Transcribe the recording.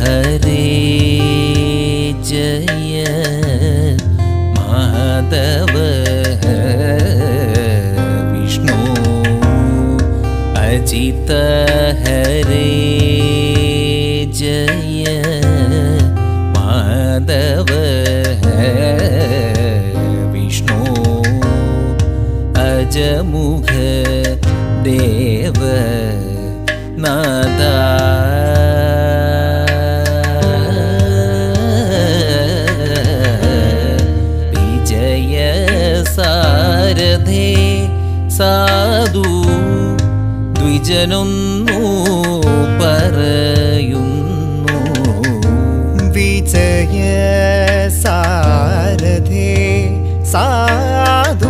हरे जय। माधव विष्णु अजित हरे जय। माधव विष्णु अजमुख देव नादा സാരഥേ സാധു ദ്വിജനൊന്നു പറയുന്നു. വിജയ സാരഥേ സാധു